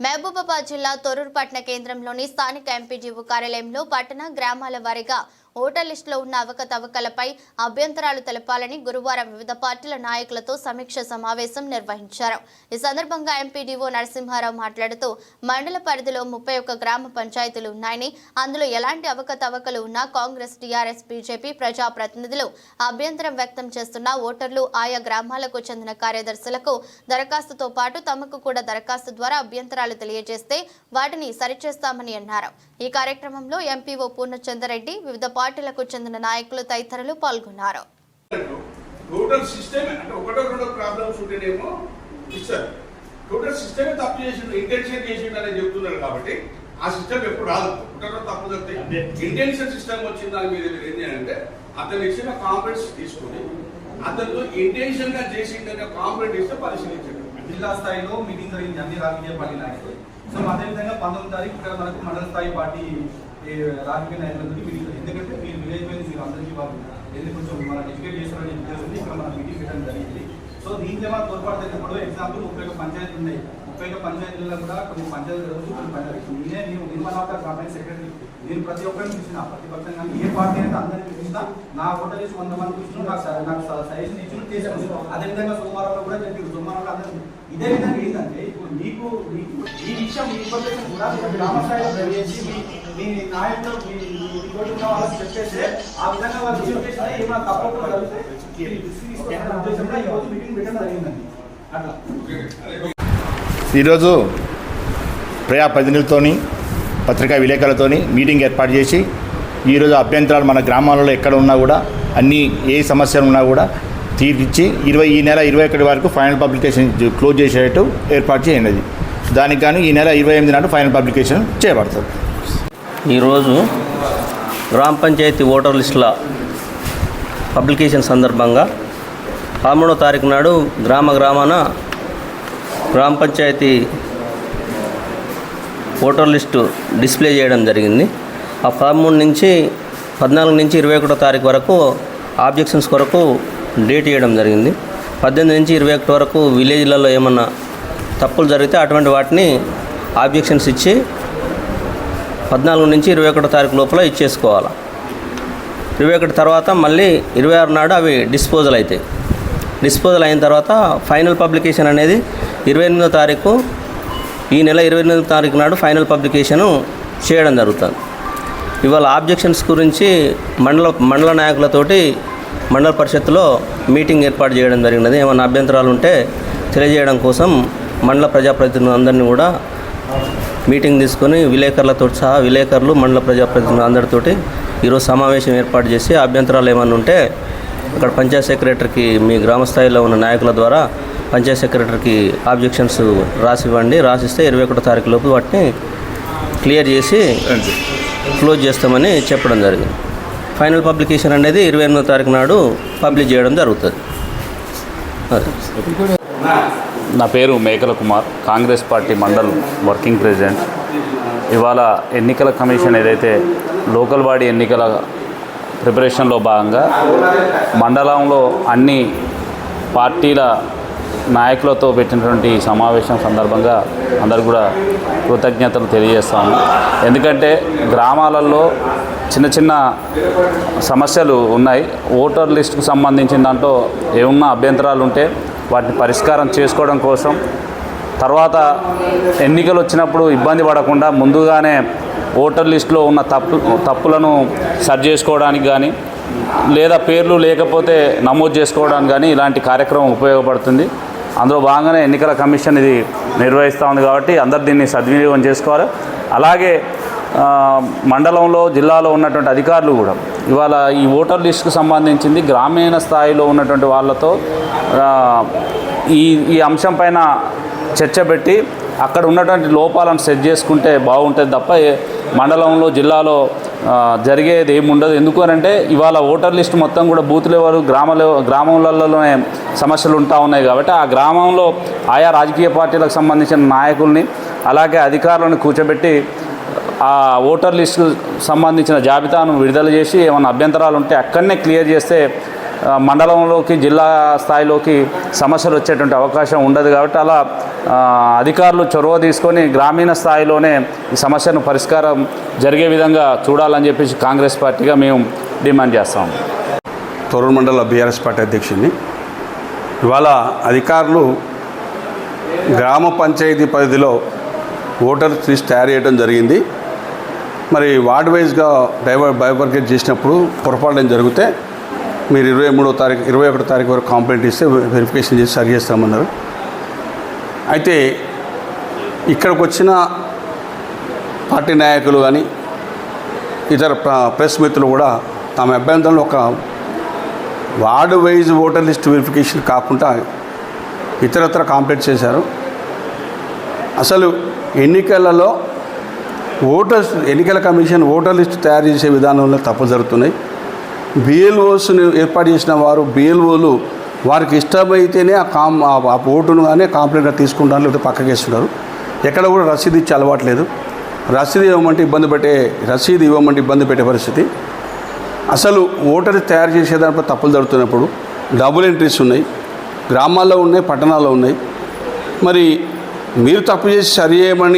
మహబూబాబాద్ జిల్లా తొర్రూరు పట్టణ కేంద్రంలోని స్థానిక ఎంపీజీఓ కార్యాలయంలో పట్టణ గ్రామాల వారీగా ఓటర్ లిస్టులో ఉన్న అవకతవకలపై అభ్యంతరాలు తెలపాలని గురువారం వివిధ పార్టీల నాయకులతో సమీక్ష సమావేశం నిర్వహించారు. ఈ సందర్భంగా ఎంపీడీఓ నరసింహారావు మాట్లాడుతూ మండల పరిధిలో ముప్పై ఒక్క గ్రామ పంచాయతీలు ఉన్నాయని అందులో ఎలాంటి అవకతవకలు ఉన్నా కాంగ్రెస్ టీఆర్ఎస్ బీజేపీ ప్రజాప్రతినిధులు అభ్యంతరం వ్యక్తం చేస్తున్న ఓటర్లు ఆయా గ్రామాలకు చెందిన కార్యదర్శులకు దరఖాస్తుతో పాటు తమకు కూడా దరఖాస్తు ద్వారా అభ్యంతరాలు తెలియజేస్తే వాటిని సరిచేస్తామని అన్నారు. ఈ కార్యక్రమంలో ఎంపీఓ పూర్ణచంద్రరెడ్డి వివిధ పార్టీలకు చెందిన నాయకులు తదితరులు పాల్గొన్నారు. టోటల్ సిస్టమ్ అంటే ఒకటో రెండో ప్రాబ్లమ్స్ ఉంటేనేమో ఇస్తారు. టోటల్ సిస్టమే తప్పు చేసిండు ఇంటెన్షన్ చేసిండు అనేది చెప్తున్నారు కాబట్టి ఆ సిస్టమ్ ఎప్పుడు రాదు. ఒకటో తప్పు తప్పితే ఇంటెన్షన్ సిస్టమ్ వచ్చిన దాని మీద మీరు ఏం చేయాలంటే అతను ఇచ్చిన కాంప్లైంట్స్ తీసుకొని అతను ఇంటెన్షన్గా చేసిండనే కాంప్లైంట్ ఇస్తే పరిశీలించండి. జిల్లా స్థాయిలో మీటింగ్ జరిగింది అన్ని రాజకీయ పార్టీ నాయకులు. సో అదేవిధంగా పంతొమ్మిది తారీఖు ఇక్కడ మనకు మండల స్థాయి పార్టీ ఏ, రాజకీయ నాయకులతో మీటింగ్ ఎందుకంటే మీరు విలేజ్ మీద మీరు అందరికీ వాళ్ళు ఎందుకు కొంచెం మనం ఎడ్యుకేట్ చేస్తారని ఉద్దేశంతో ఇక్కడ మనం మీటింగ్ పెట్టడం జరిగింది. సో దీంట్లో జమా తోడ్పాటు ఎగ్జాంపుల్ ముప్పై ఒక పంచాయతీలు ఉన్నాయి. ముప్పై ఒక పంచాయతీలలో కూడా కొన్ని పంచాయతీలు జరుగుతూ కొన్ని పంచాయతీ నేనే నేను నిర్మాణ కాంగ్రెస్ సెక్రటరీ. నేను ప్రతి ఒక్కరిని చూసిన ప్రతిపక్షంగా ఏ పార్టీ అయితే అందరినీ చూసినా నా ఓటర్ చేసి వంద మంది చూసిన నాకు స- నాకు సజెషన్ ఇచ్చిన చేశాను అదేవిధంగా సోమవారంలో కూడా చెప్పి సోమవారంలో అందరూ ఇదే విధంగా ఏంటంటే ఇప్పుడు మీకు మీకు ఈ విషయం మీ ఇన్ఫర్మేషన్ కూడా మీరు గ్రామ స్థాయిలో తెలియజేసి మీ మీ నాయకులు మీ తోటి ఉన్న వాళ్ళకి చెప్పేస్తే ఆ విధంగా వాళ్ళు చెప్పేసి ఏమైనా తప్పకుండా ఉద్దేశంలో ఈ రోజు మీటింగ్ పెట్టడం జరిగిందండి. అట్లా. ఈరోజు ప్రజాప్రతినిధులతోని పత్రికా విలేకరులతోని మీటింగ్ ఏర్పాటు చేసి ఈరోజు అభ్యంతరాలు మన గ్రామాలలో ఎక్కడ ఉన్నా కూడా అన్ని ఏ సమస్యలు ఉన్నా కూడా తీర్చి ఇరవై ఈ నెల ఇరవై ఒకటి వరకు ఫైనల్ పబ్లికేషన్ క్లోజ్ చేసేటట్టు ఏర్పాటు చేయండి దానికి కానీ ఈ నెల ఇరవై ఎనిమిది నాడు ఫైనల్ పబ్లికేషన్ చేయబడుతుంది ఈరోజు గ్రామ పంచాయతీ ఓటర్ లిస్టుల పబ్లికేషన్ సందర్భంగా పదమూడో తారీఖు నాడు గ్రామ గ్రామాన గ్రామ పంచాయతీ ఓటర్ లిస్టు డిస్ప్లే చేయడం జరిగింది. ఆ పదమూడు నుంచి పద్నాలుగు నుంచి ఇరవై ఒకటో తారీఖు వరకు ఆబ్జెక్షన్స్ కొరకు డేట్ ఇవ్వడం జరిగింది. పద్దెనిమిది నుంచి ఇరవై ఒకటి వరకు విలేజ్లలో ఏమన్నా తప్పులు జరిగితే అటువంటి వాటిని ఆబ్జెక్షన్స్ ఇచ్చి పద్నాలుగు నుంచి ఇరవై ఒకటో తారీఖు లోపల ఇచ్చేసుకోవాలి. ఇరవై ఒకటి తర్వాత మళ్ళీ ఇరవై ఆరు నాడు అవి డిస్పోజల్ అవుతాయి డిస్పోజల్ అయిన తర్వాత ఫైనల్ పబ్లికేషన్ అనేది ఇరవై ఎనిమిదో తారీఖు ఈ నెల ఇరవై ఎనిమిదో తారీఖు నాడు ఫైనల్ పబ్లికేషను చేయడం జరుగుతుంది. ఇవాళ ఆబ్జెక్షన్స్ గురించి మండల మండల నాయకులతోటి మండల పరిషత్తులో మీటింగ్ ఏర్పాటు చేయడం జరిగినది. ఏమైనా అభ్యంతరాలు ఉంటే తెలియజేయడం కోసం మండల ప్రజాప్రతినిధులందరినీ కూడా మీటింగ్ తీసుకొని విలేకరులతో సహా విలేకరులు మండల ప్రజాప్రతినిధులు అందరితోటి ఈరోజు సమావేశం ఏర్పాటు చేసి అభ్యంతరాలు ఏమైనా ఉంటే అక్కడ పంచాయత్ సెక్రటరీకి మీ గ్రామ స్థాయిలో ఉన్న నాయకుల ద్వారా పంచాయత్ సెక్రటరీకి ఆబ్జెక్షన్స్ రాసివ్వండి. రాసిస్తే ఇరవై ఒకటో తారీఖు లోపు వాటిని క్లియర్ చేసి క్లోజ్ చేస్తామని చెప్పడం జరిగింది. ఫైనల్ పబ్లికేషన్ అనేది ఇరవై ఎనిమిదో తారీఖు నాడు పబ్లిష్ చేయడం జరుగుతుంది. నా పేరు Mekala Kumar. Congress party mandal working president. ఇవాళ ఎన్నికల కమిషన్ ఏదైతే లోకల్ బాడీ ఎన్నికల ప్రిపరేషన్లో భాగంగా మండలంలో అన్ని పార్టీల నాయకులతో పెట్టినటువంటి సమావేశం సందర్భంగా అందరు కూడా కృతజ్ఞతలు తెలియజేస్తాము. ఎందుకంటే గ్రామాలలో చిన్న చిన్న సమస్యలు ఉన్నాయి. ఓటర్ లిస్టుకు సంబంధించిన దాంట్లో ఏమన్నా అభ్యంతరాలు ఉంటే వాటిని పరిష్కారం చేసుకోవడం కోసం తర్వాత ఎన్నికలు వచ్చినప్పుడు ఇబ్బంది పడకుండా ముందుగానే ఓటర్ లిస్టులో ఉన్న తప్పు తప్పులను సరి చేసుకోవడానికి కానీ లేదా పేర్లు లేకపోతే నమోదు చేసుకోవడానికి కానీ ఇలాంటి కార్యక్రమం ఉపయోగపడుతుంది. అందులో భాగంగానే ఎన్నికల కమిషన్ ఇది నిర్వహిస్తూ ఉంది కాబట్టి అందరు దీన్ని సద్వినియోగం చేసుకోవాలి. అలాగే మండలంలో జిల్లాలో ఉన్నటువంటి అధికారులు కూడా ఇవాళ ఈ ఓటర్ లిస్టుకు సంబంధించింది గ్రామీణ స్థాయిలో ఉన్నటువంటి వాళ్ళతో ఈ ఈ అంశం పైన చర్చ పెట్టి అక్కడ ఉన్నటువంటి లోపాలను సెట్ చేసుకుంటే బాగుంటుంది తప్ప మండలంలో జిల్లాలో జరిగేది ఏమి ఉండదు. ఎందుకు అని అంటే ఇవాళ ఓటర్ లిస్ట్ మొత్తం కూడా బూత్ లెవెల్ గ్రామ గ్రామాలలోనే సమస్యలు ఉంటా ఉన్నాయి కాబట్టి ఆ గ్రామంలో ఆయా రాజకీయ పార్టీలకు సంబంధించిన నాయకుల్ని అలాగే అధికారులను కూర్చోబెట్టి ఆ ఓటర్ లిస్టు సంబంధించిన జాబితాను విడుదల చేసి ఏమైనా అభ్యంతరాలు ఉంటే అక్కడనే క్లియర్ చేస్తే మండలంలోకి జిల్లా స్థాయిలోకి సమస్యలు వచ్చేటువంటి అవకాశం ఉండదు కాబట్టి అలా అధికారులు చొరవ తీసుకొని గ్రామీణ స్థాయిలోనే ఈ సమస్యను పరిష్కారం జరిగే విధంగా చూడాలని చెప్పేసి కాంగ్రెస్ పార్టీగా మేము డిమాండ్ చేస్తాం. తొరూరు మండల బీఆర్ఎస్ పార్టీ అధ్యక్షుడిని. ఇవాళ అధికారులు గ్రామ పంచాయతీ పరిధిలో ఓటర్ లిస్ట్ తయారు చేయడం జరిగింది. మరి వార్డ్ వైజ్గా డైవర్ బైబర్గేట్ చేసినప్పుడు పొరపాటు జరిగితే మీరు ఇరవై మూడో తారీఖు ఇరవై ఒకటో తారీఖు వరకు కంప్లైంట్ ఇస్తే వెరిఫికేషన్ చేసి సరి చేస్తామన్నారు. అయితే ఇక్కడికి వచ్చిన పార్టీ నాయకులు కానీ ఇతర ప్రెస్ మిత్రులు కూడా తమ అభ్యంతరంలో ఒక ward wise voter list verification కాకుండా ఇతరత్ర కాంప్లీట్ చేశారు. అసలు ఎన్నికలలో ఓటర్స్ ఎన్నికల కమిషన్ ఓటర్ లిస్ట్ తయారు చేసే విధానంలో తప్పు జరుగుతున్నాయి. బిఎల్ఓస్ని ఏర్పాటు చేసిన వారు బిఎల్ఓలు వారికి ఇష్టమైతేనే ఆ కామ్ ఆ- ఓటును కానీ కాంప్లైంట్గా తీసుకుంటారు లేకపోతే పక్కకేస్తున్నారు ఎక్కడ కూడా రసీదు ఇచ్చే అలవాట్లేదు రసీదు ఇవ్వమంటే ఇబ్బంది పెట్టే రసీదు ఇవ్వమంటే ఇబ్బంది పెట్టే పరిస్థితి. అసలు ఓటర్ తయారు చేసే దానిపై తప్పులు జరుగుతున్నప్పుడు డబుల్ ఎంట్రీస్ ఉన్నాయి గ్రామాల్లో ఉన్నాయి పట్టణాల్లో ఉన్నాయి. మరి మీరు తప్పు చేసి సరి చేయమని